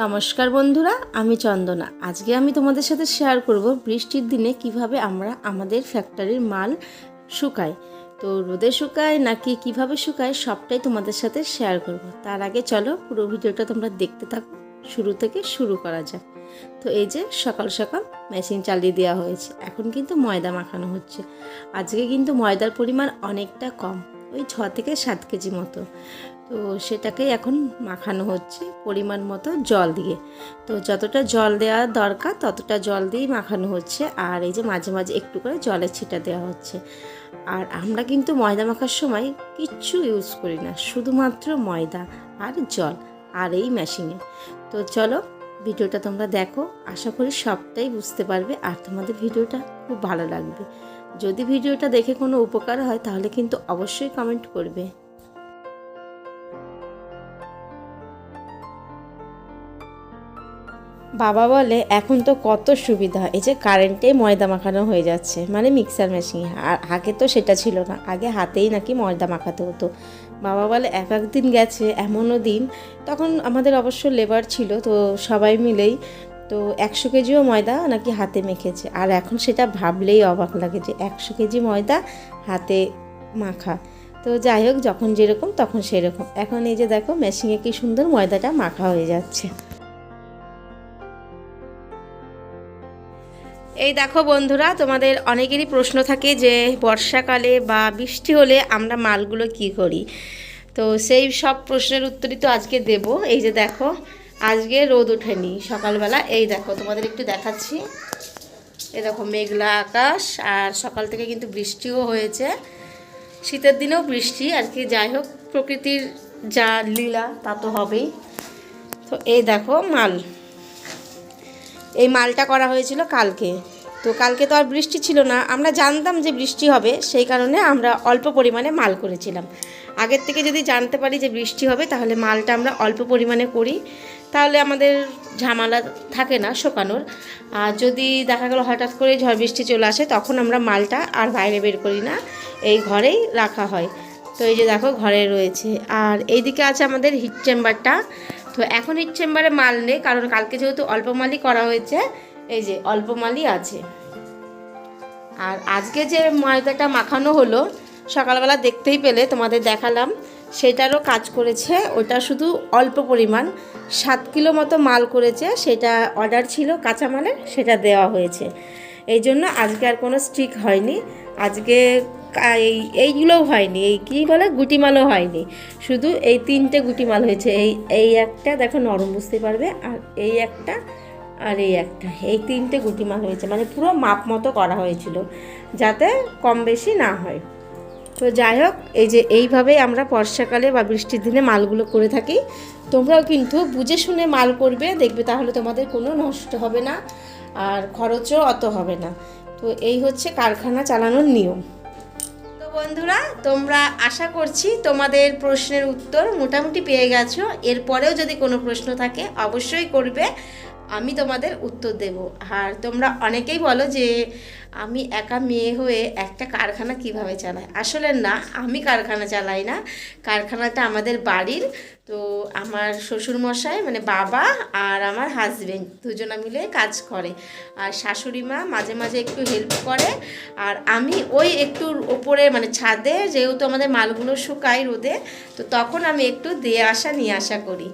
নমস্কার বন্ধুরা, আমি চন্দনা। আজকে আমি তোমাদের সাথে শেয়ার করব বৃষ্টির দিনে কীভাবে আমরা আমাদের ফ্যাক্টরির মাল শুকাই। তো রোদে শুকায় নাকি কীভাবে শুকায় সবটাই তোমাদের সাথে শেয়ার করব। তার আগে চলো পুরো ভিডিওটা তোমরা দেখতে থাকো, শুরু থেকে শুরু করা যাক। তো এই যে সকাল সকাল মেশিন চালিয়ে দেওয়া হয়েছে, এখন কিন্তু ময়দা মাখানো হচ্ছে। আজকে কিন্তু ময়দার পরিমাণ অনেকটা কম, ওই ছ থেকে সাত কেজি মতো। তো সেটাকেই এখন মাখানো হচ্ছে পরিমাণ মতো জল দিয়ে। তো যতটা জল দেওয়া দরকার ততটা জল দিয়েই মাখানো হচ্ছে আর এই যে মাঝে মাঝে একটু করে জলের ছিটা দেওয়া হচ্ছে। আর আমরা কিন্তু ময়দা মাখার সময় কিচ্ছু ইউজ করি না, শুধুমাত্র ময়দা আর জল আর এই মেশিনে। তো চলো ভিডিওটা তোমরা দেখো, আশা করি সবটাই বুঝতে পারবে আর তোমাদের ভিডিওটা খুব ভালো লাগবে। যদি ভিডিওটা দেখে কোনো উপকার হয় তাহলে কিন্তু অবশ্যই কমেন্ট করবে। বাবা বলে, এখন তো কত সুবিধা, এই যে কারেন্টে ময়দা মাখানো হয়ে যাচ্ছে। মানে মিক্সার মেশিন আর আগে তো সেটা ছিল না, আগে হাতেই নাকি ময়দা মাখাতে হতো। বাবা বলে, এক এক দিন গেছে, এমনও দিন। তখন আমাদের অবশ্য লেবার ছিল, তো সবাই মিলেই, তো একশো কেজিও ময়দা নাকি হাতে মেখেছে। আর এখন সেটা ভাবলেই অবাক লাগে যে, একশো কেজি ময়দা হাতে মাখা। তো যাই হোক, যখন যেরকম, তখন সেরকম। এখন এই যে দেখো মেশিনে কি সুন্দর ময়দাটা মাখা হয়ে যাচ্ছে। এই দেখো বন্ধুরা, তোমাদের অনেকেরই প্রশ্ন থাকে যে বর্ষাকালে বা বৃষ্টি হলে আমরা মালগুলো কি করি? তো সেই সব প্রশ্নের উত্তরই তো আজকে দেব। এই যে দেখো, আজকে রোদ ওঠেনি সকালবেলা। এই দেখো, তোমাদের একটু দেখাচ্ছি। এই দেখো, মেঘলা আকাশ আর সকাল থেকে কিন্তু বৃষ্টিও হয়েছে। শীতের দিনেও বৃষ্টি আর কি, যাই হোক, প্রকৃতির যা লীলা তা তো হবেই। তো এই দেখো, মাল। এই মালটা করা হয়েছিল কালকে। তো কালকে তো আর বৃষ্টি ছিল না। আমরা জানতাম যে বৃষ্টি হবে, সেই কারণে আমরা অল্প পরিমাণে মাল করেছিলাম। আগের থেকে যদি জানতে পারি যে বৃষ্টি হবে, তাহলে মালটা আমরা অল্প পরিমাণে করি। তাহলে আমাদের ঝামেলা থাকে না শোকানোর। আর যদি দেখা গেলো হঠাৎ করে ঝড় বৃষ্টি চলে আসে, তখন আমরা মালটা আর বাইরে বের করি না। এই ঘরেই রাখা হয়। তো এই যে দেখো, ঘরে রয়েছে। আর এইদিকে আছে আমাদের হিট চেম্বারটা তো এখন হিট চেম্বারে মাল নেই, কারণ কালকে যেহেতু অল্প মালই করা হয়েছে, এই যে অল্প মালই আছে। আর আজকে যে ময়দাটা মাখানো হলো, সকালবেলা দেখতেই পেলে, তোমাদের দেখালাম। সেটারও কাজ করেছে, ওটা শুধু অল্প পরিমাণ। সাত কিলো মতো মাল করেছে, সেটা অর্ডার ছিল কাঁচামালের, সেটা দেওয়া হয়েছে। এই জন্য আজকে আর কোনো স্টিক হয়নি। আজকে এই, এইগুলোও হয়নি, এই কী বলে, গুটিমালও হয়নি। শুধু এই তিনটে গুটিমাল হয়েছে, এই এই একটা দেখো নরম বুঝতে পারবে, আর এই একটা, আর এই একটা, এই তিনটে গুটিমাল হয়েছে মানে পুরো মাপ মতো করা হয়েছিল, যাতে কম বেশি না হয়। তো যাই হোক, এই যে এইভাবেই আমরা বর্ষাকালে বা বৃষ্টির দিনে মালগুলো করে থাকি, তোমরাও কিন্তু বুঝে শুনে মাল করবে, দেখবে তাহলে তোমাদের কোনো নষ্ট হবে না, আর খরচও অত হবে না। তো এই হচ্ছে কারখানা চালানোর নিয়ম। বন্ধুরা, তোমরা আশা করছি তোমাদের প্রশ্নের উত্তর মোটামুটি পেয়ে গেছো। এরপরেও যদি কোনো প্রশ্ন থাকে, অবশ্যই করবে। আমি তোমাদের উত্তর দেব। আর তোমরা অনেকেই বলো যে, আমি একা মেয়ে হয়ে একটা কারখানা কীভাবে চালাই? আসলে না, আমি কারখানা চালাই না। কারখানাটা আমাদের বাড়ির। তো আমার শ্বশুরমশাই মানে বাবা আর আমার হাজবেন্ড দুজনা মিলে কাজ করে। আর শাশুড়ি মা মাঝে মাঝে একটু হেল্প করে। আর আমি ওই একটু ওপরে মানে ছাদে, যেহেতু আমাদের মালগুলো শুকায় রোদে, তো তখন আমি একটু দিয়ে আসা, নিয়ে আসা করি।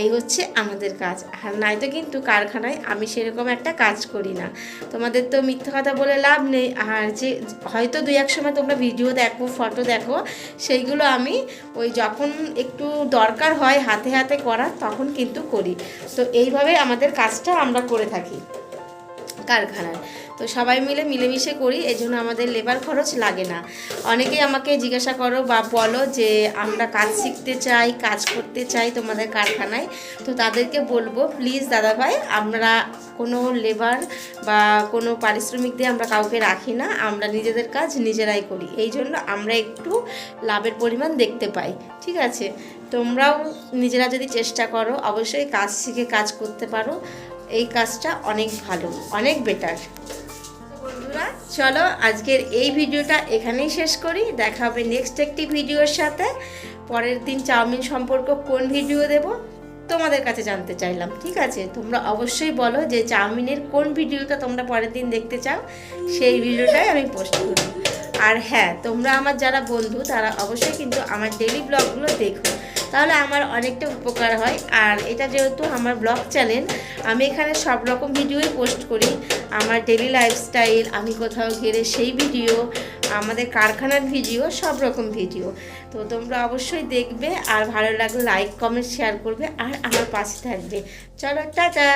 এই হচ্ছে আমাদের কাজ। আর নয়তো কিন্তু কারখানায় আমি সেরকম একটা কাজ করি না। তোমাদের তো মিথ্যা কথা বলে লাভ নেই। আর যে, হয়তো দুই এক সময় তোমরা ভিডিও দেখো ফটো দেখো, সেইগুলো আমি ওই যখন একটু দরকার হয় হাতে হাতে করা তখন কিন্তু করি। তো এইভাবে আমাদের কাজটা আমরা করে থাকি। কারখানায়। তো সবাই মিলে মিলেমিশে করি, এই জন্য আমাদের লেবার খরচ লাগে না। অনেকেই আমাকে জিজ্ঞাসা করো বা বলো যে, আমরা কাজ শিখতে চাই, কাজ করতে চাই তোমাদের কারখানায়, তো তাদেরকে বলব, প্লিজ দাদাভাই, আমরা কোনো লেবার বা কোনো পারিশ্রমিক দিয়ে আমরা কাউকে রাখি না, আমরা নিজেদের কাজ নিজেরাই করি। এই জন্য আমরা একটু লাভের পরিমাণ দেখতে পাই, ঠিক আছে? তোমরাও নিজেরা যদি চেষ্টা করো, অবশ্যই কাজ শিখে কাজ করতে পারো। এই কাজটা অনেক ভালো, অনেক বেটার বন্ধুরা, চলো আজকের এই ভিডিওটা এখানেই শেষ করি। দেখা হবে নেক্সট একটি ভিডিওর সাথে। পরের দিন চাউমিন সম্পর্ক কোন ভিডিও দেব, তোমাদের কাছে জানতে চাইলাম, ঠিক আছে? তোমরা অবশ্যই বলো যে চাউমিনের কোন ভিডিওটা তোমরা পরের দিন দেখতে চাও, সেই ভিডিওটাই আমি পোস্ট করব। আর হ্যাঁ তোমরা আমার যারা বন্ধু, তারা অবশ্যই কিন্তু আমার ডেলি ব্লগগুলো দেখো। তাহলে আমার অনেকটা উপকার হয়। আর এটা যেহেতু আমার ব্লগ চ্যানেল, আমি এখানে সব রকম ভিডিওই পোস্ট করি। আমার ডেলি লাইফস্টাইল আমি কোথাও গেলে সেই ভিডিও, আমাদের কারখানার ভিডিও, সব রকম ভিডিও। তো তোমরা অবশ্যই দেখবে, আর ভালো লাগলে লাইক কমেন্ট শেয়ার করবে, আর আমার পাশে থাকবে। চলো, টাটা!